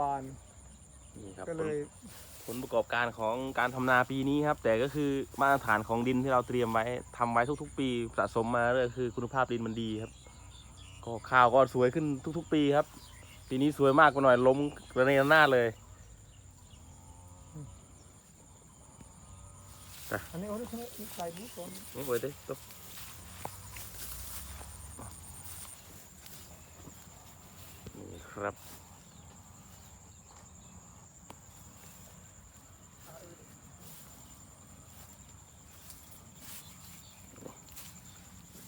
บาล นี่ครับก็ผเลลยผลประกอบการของการทำนาปีนี้ครับ แต่ก็คือมาตรฐานของดินที่เราเตรียมไว้ทำไว้ทุกๆ ปีสะสมมาเรื่อยคือคุณภาพดินมันดีครับ ก็ข้าวก็สวยขึ้นทุก ๆ ปีครับ ปีนี้สวยมากกว่าหน่อยล้มระเนระนาดเลยอันนี้โอ้ยใส่นี้ก่อนนี่เปิดดิตุ๊บนี่ครับ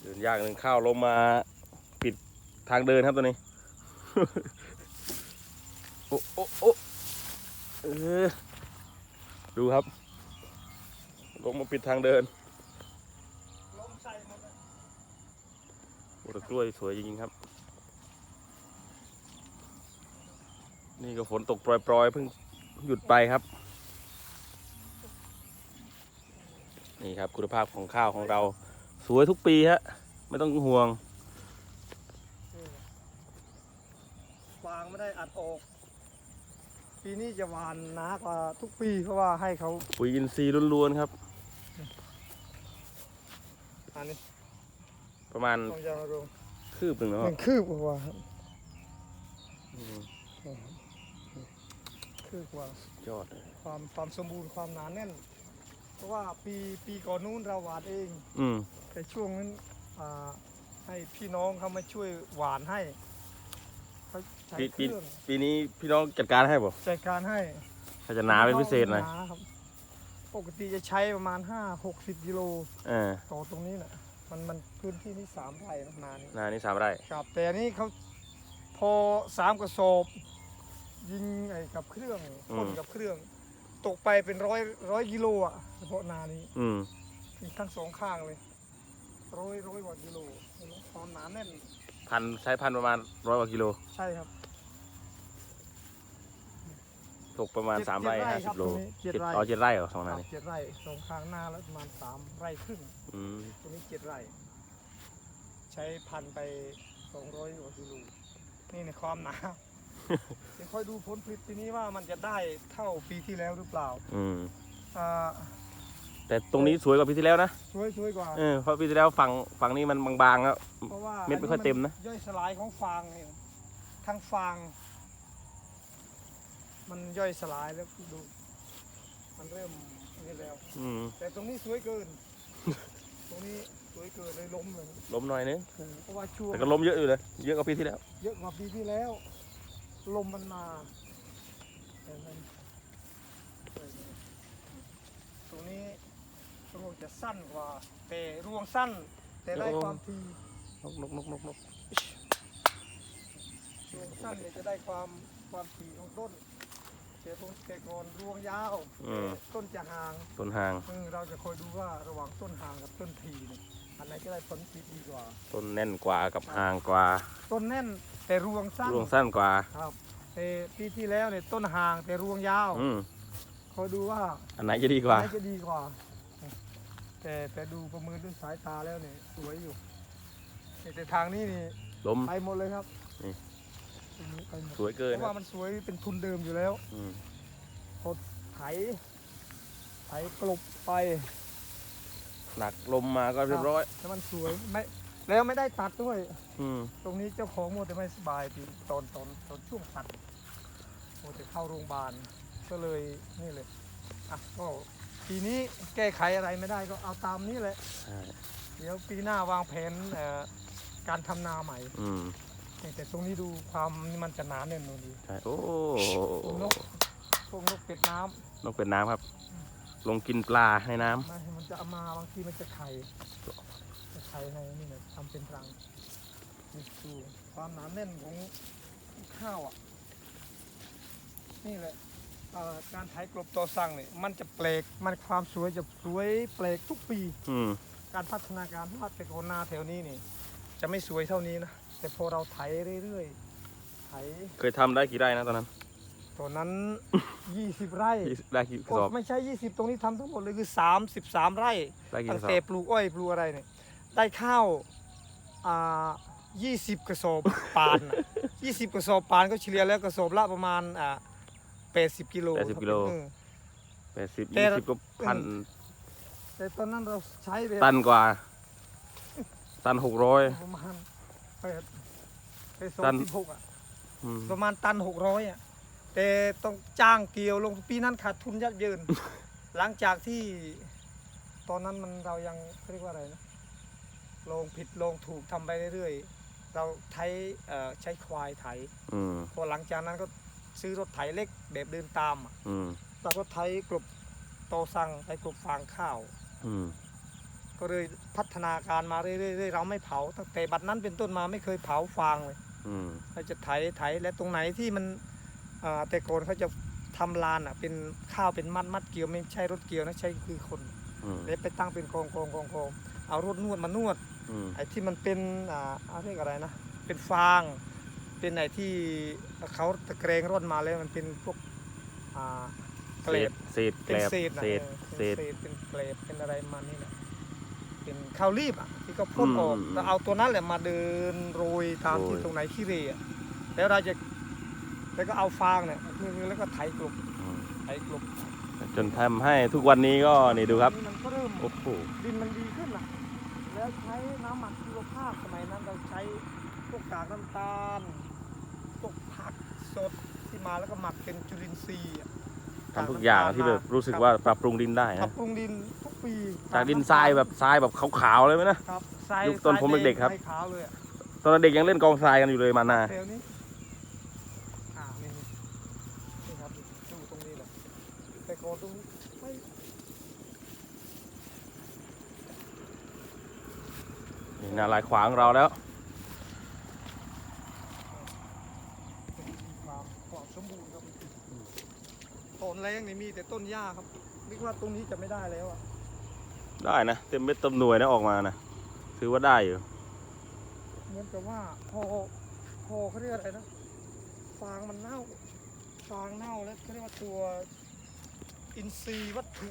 เดิน ยากหนึ่งข้าวลงมาปิดทางเดินครับตัวนี้ โอ้โอ้โอ้เออดูครับ ลงมาปิดทางเดินโอ้ต่กล้วยสวยจริงๆครับ นี่ก็ฝนตกปล่อยๆเพิ่งหยุดไปครับ นี่ครับคุณภาพของข้าวของเราสวยทุกปีฮะ ไม่ต้องห่วงนี่ฟางไม่ได้อัดออก ปีนี้จะหวานหนากว่าทุกปีเพราะว่าให้เขาปุ๋ยอินทรีย์ล้วนๆครับ อันนี้ประมาณต้องจะลงคืบหนึ่งหเนาะนึ่งคืบกว่าครับอืมคืบกว่า ยอดเลยความความสมบูรณ์ความหนาแน่น เพราะว่าปีปีก่อนนู้นเราหวานเอง อืม แต่ช่วงนั้นอ่า ให้พี่น้องเขามาช่วยหวานให้เขาใช้ปีเคปีรื่องปีนี้พี่น้องจัดการให้ป่ะจัดการให้ถ้าจะหนาเป็นพิเศษหน่อยหาครับปกติจะใช้ประมาณ5 60กิโลเออต่อตรงนี้น่ะมันมันพื้นที่นี่สามไร่นะนานี้หนานี่สามไร่ครับ แต่อันนี้เขาพอสามกระสอบ ยิงไอ้กับเครื่องพ่นกับเครื่อง ตกไปเป็นร้อยร้อยกิโลอะเฉพาะนานี้อืมมีทั้งสองข้างเลย ร้อยร้อยกว่ากิโลเห็นไหมความหนาแน่นพันใช้พันประมาณร้อยกว่ากิโลใช่ครับตกประมาณเจ็ดสามไร่เจ็ดไร่ห้าคสิรับบโลตรงนี้เจ็ดไร่อ๋อเจ็ดไร่เหรอสองนาครับนี่เจ็ดไร่สองข้างหน้าแล้วประมาณสามไร่ครึ่งอืมตรงนี้เจ็ดไร่ ใช้พันไปสองร้อยกว่ากิโลนี่ในความหนา เดี๋ยวค่อยดูผลผลิตปีนี้ว่ามันจะได้เท่าปีที่แล้วหรือเปล่า อืม อ่า แต่ตรงนี้สวยกว่าปีที่แล้วนะช่วยช่วยกว่า เออเพราะปีที่แล้วฝั่งฝั่งนี้มันบางๆแล้วเพราะว่าเม็ดไม่ค่อยเต็มนะย่อยสลายของฟางเนี่ยทั้งฟาง มันย่อยสลายแล้วดูมันเริ่มนี่แล้วอืมแต่ตรงนี้สวยเกิน ตรงนี้สวยเกินเลยล้มเลยล้มหน่อยนึงเพราะว่าช่วงแต่ก็ล้มเยอะอยู่เลยเยอะกว่าปีที่แล้ว เยอะกว่าปีที่แล้วลมมันมาแต่มันตรงนี้ รวงจะสั้นกว่า แต่รวงสั้น แต่ได้ความทีนกนกนกนกนกรวงสั้นเนี่ยจะได้ความความทีของต้นแต่ตรงแต่ก่อนรวงยาวอืมต้นจะห่างต้นหางเออเราจะคอยดูว่าระหว่างต้นห่างกับต้นทีเนี่ยอันไหนจะได้ผลผลิตดีกว่า ต้นแน่นกว่ากับหางกว่าต้นแน่นแต่รวงสั้นรวงสั้นกว่าครับแต่ปีที่แล้วเนี่ยต้นห่างแต่รวงยาวอืมคอยดูว่าอันไหนจะดีกว่าอันไหนจะดีกว่า แต่แต่ดูประเมินด้วยสายตาแล้วเนี่ยสวยอยู่แต่แต่ทางนี้นี่ล้ม ไปหมดเลยครับนี่ ตรงนี้ไปหมดสวยเพเกินราะว่ามันสวยเป็นทุนเดิมอยู่แล้วอืมไถไถกลบไปหนักลมมาก็เรียบร้อย แล้วมันสวยไม่แล้วไม่ได้ตัดด้วย อืมตรงนี้เจ้าของโมแต่ไม่สบายปีตอนตอนตอนช่วงตัดโมแต่เข้าโรงพยาบาลก็เลยนี่เลยอะก็ ปีนี้แก้ไขอะไรไม่ได้ก็เอาตามนี้แหละใช่เดี๋ยวปีหน้าวางแผนเอ่อการทำนาใหม่ อืมแต่ตรงนี้ดูความมันจะหนาแน่นอนดีใช่โอ้พวกนกพวกนกเป็ดน้นกเป็นน้ำครับ ลงกินปลาในน้ำำมามันจะเอามาบางทีมันจะไข่จะไข่ให้นี่นะทำเป็นรังนี่ดูความหนาแน่นของข้าวอะ นี่แหละเอ่อ การไถกลบต่อสั่งเนี่ยมันจะแปลกมันความสวยจะสวยแปลกทุกปี อืมการพัฒนาการเพราะว่าแต่โกอนนาแถวนี้นี่ จะไม่สวยเท่านี้นะแต่พอเราไถเรื่อยๆไถเคยทำได้กี่ไร่นะตอนนั้นตอนนั้น 20 ไร่ได้กี่กระสอบโอ้ไม่ใช่ 20 ตรงนี้ทำทั้งหมดเลยคือ 33 ไร่ได้กี่กตั้งระสอแต่บปลูกอ้อยปลูกอะไรเนี่ยได้ข้าวอ่า20 กระสอบ ปานน่ะยี่สิบกระสอบปานก็เฉลี่ยแล้วกระสอบละประมาณอ่า แปดสิบกิโล80กิโลเออ แปดสิบแต่ยี่สิบก็พันแต่ตอนนั้นเราใช้ไปตันกว่า ตันหกร้อย ประมาณแปดไปสอตังน สิบหกอะ ประมาณตันหกร้อยอะ แต่ต้องจ้างเกี่ยวลงปีนั้นขาดทุนยับเยิน หลังจากที่ตอนนั้นมันเรายังเรียกว่าอะไรนะลงผิดลงถูกทำไปเรื่อยๆ เราใช้เอ่อใช้ควายไถอืมพอหลังจากนั้นก็ ซื้อรถไถเล็กแบบเดินตามอะอืมเราก็ไถกลบโตสั่งไปกลบฟางข้าว อืมก็เลยพัฒนาการมาเรื่อยๆเรื่อยๆเราไม่เผาตั้งแต่บัดนั้นเป็นต้นมาไม่เคยเผาฟางเลย อืมเราจะไถไถและตรงไหนที่มันอ่าแต่ก่อนเขาจะทำลานอะเป็นข้าวเป็นมัดมัดเกี่ยวไม่ใช่รถเกี่ยวนะใช่คือคนอืมแล้วไปตั้งเป็นกองกองกองกองเอารถนวดมานวดอืมไอ้ที่มันเป็นอ่าเอาเรียกอะไรนะเป็นฟาง เป็นไอ้ที่เขาตะเกรงร่อนมาแล้วมันเป็นพวกอ่าเกเศล็ษดเศษเป็นแกลบเศษนะเศษออเศเป็นษ เศษเป็นเกล็ดเป็นอะไรมานี่แหละเป็นข้าวรีบอะที่เขาพ่นออกอืมแล้วเอาตัวนั้นแหละมาเดินโรยตามโรยที่ตรงไหนขี้เรอะแล้วเราจะแล้วก็เอาฟางเนี่ยมือแล้วก็ไถกลบอืมไถกลบจนทำให้ทุกวันนี้ก็นี่ดูครับ นี่มันก็เริ่ม โอ้โหดินมันดีขึ้นนะแล้วใช้น้ำหมักชีวภาพสมัยนั้นเราใช้ พวกกากน้ำตาลพวกผักสดที่มาแล้วก็หมักเป็นจุลินทรีย์อะทำทุกอย่างที่แบบรู้สึกว่าปรับปรุงดินได้ปรับนะปรุงดินทุกปีจากดินทรายแบบทรายแบบขาวๆเลยไหมนะ ครับทรายยุคตอนผมเด็กๆครับ ทายขาวเลยอะตอนเด็กยังเล่นกองทรายกันอยู่เลยมานาแถวนี้อ่านี่นี่นี่ครับดูตรงนี้แหละแต่ก่อนตรงนี้ไม่นี่นาลายขวางเราแล้ว ความความสมบูรณ์ครับ ต้นแรงนี่มีแต่ต้นหญ้าครับนึกว่าตรงนี้จะไม่ได้แล้วอะได้นะเต็มเม็ดเต็มหน่วยนะออกมานะถือว่าได้อยู่เหมือนกับว่าพอพอเขาเรียกอะไรนะฟางมันเน่าฟางเน่าแล้วเขาเรียกว่าตัวอินทรีย์วัตถุ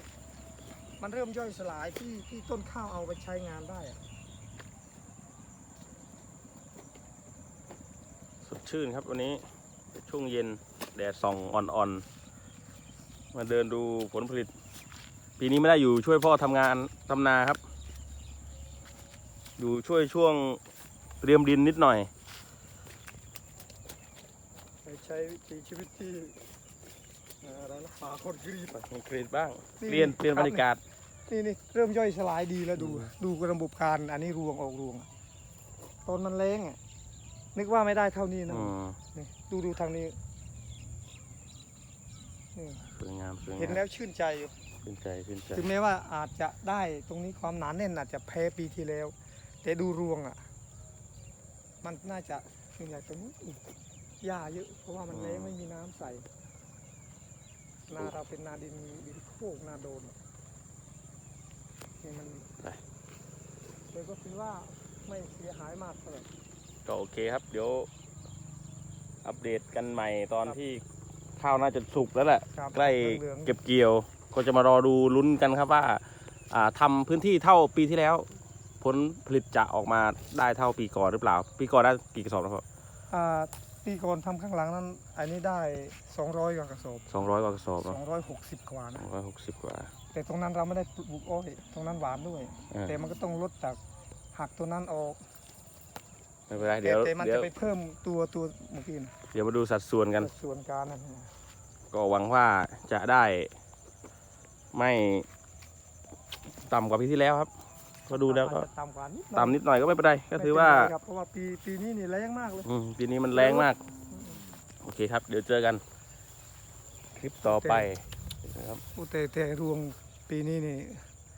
มันเริ่มย่อยสลายที่ที่ต้นข้าวเอาไปใช้งานได้อะสดชื่นครับวันนี้ช่วงเย็นแดดส่องอ่อนๆ มาเดินดูผลผลิต ปีนี้ไม่ได้อยู่ช่วยพ่อทำงานทำนาครับ อยู่ช่วยช่วงเตรียมดินนิดหน่อยไปใช้วิถีชีวิตที่เอ่ออะไรนะป่าคนกรีดมีกรีดบ้าง นี่ เปลี่ยนเปลี่ยนครับบรรยากาศ นี่นี่เริ่มย่อยสลายดีแล้วดูอืมดูระบบการอันนี้รวงออกรวงอะตอนมันแรงอะนึกว่าไม่ได้เท่านี้นะ อืม นี่ดูดูทางนี้นี่ สวยงามสวยงามเห็นแล้วชื่นใจอยู่ชื่นใจชื่นใจถึงแม้ว่าอาจจะได้ตรงนี้ความหนาแน่นอาจจะแพ้ปีที่แล้ว แต่ดูรวงอะ มันน่าจะส่วนใหญ่ตรงนี้อีกหญ้าเยอะ เพราะว่ามันแรงไม่มีน้ำใส่นาเราเป็นนาดินดินโคกนาโดนนี่มันเลยก็คิดว่าไม่เสียหายมากเท่าไหร่ก็โอเคครับ เดี๋ยวอัปเดตกันใหม่ตอนครับที่ ข้าวน่าจะสุกแล้วแหละครับใกล้เหลืองๆ เก็บเกี่ยว ก็จะมารอดูลุ้นกันครับว่าอ่าทำพื้นที่เท่าปีที่แล้ว ผลผลิตจะออกมาได้เท่าปีก่อนหรือเปล่า ปีก่อนได้กี่กระสอบนะครับอ่าปีก่อนทำข้างหลังนั้น อันนี้ได้ 200กว่ากระสอบสองร้อยกว่ากระสอบเนาะ260 กว่าสนะองร้อยหกสิบกว่าแต่ตรงนั้นเราไม่ได้ปลูกอ้อยตรงนั้นหวานด้วย อ่าแต่มันก็ต้องลดจากหักตัวนั้นออกไม่เป็นไรแต่เดี๋ยวแต่มันเดี๋ยจะวไปเพิ่มตัวตัวเมื่อกี้นะเดี๋ยวมาดูสัดส่วนกัน ส่วนการนั้น ก็หวังว่าจะได้ไม่ต่ำกว่าปีที่แล้วครับ ก็ดูแล้วก็อาจจะต่ำกว่านิดหน่อยต่ำนิดหน่อยก็ไม่เป็นไรก็ถือว่า ไม่เป็นไรครับเพราะว่าปีปีนี้นี่แรงมากเลย อืมปีนี้มันแรงมาก โอเคครับ เดี๋ยวเจอกัน คลิปต่อไปนะครับ โอ้แต่แต่รวงปีนี้นี่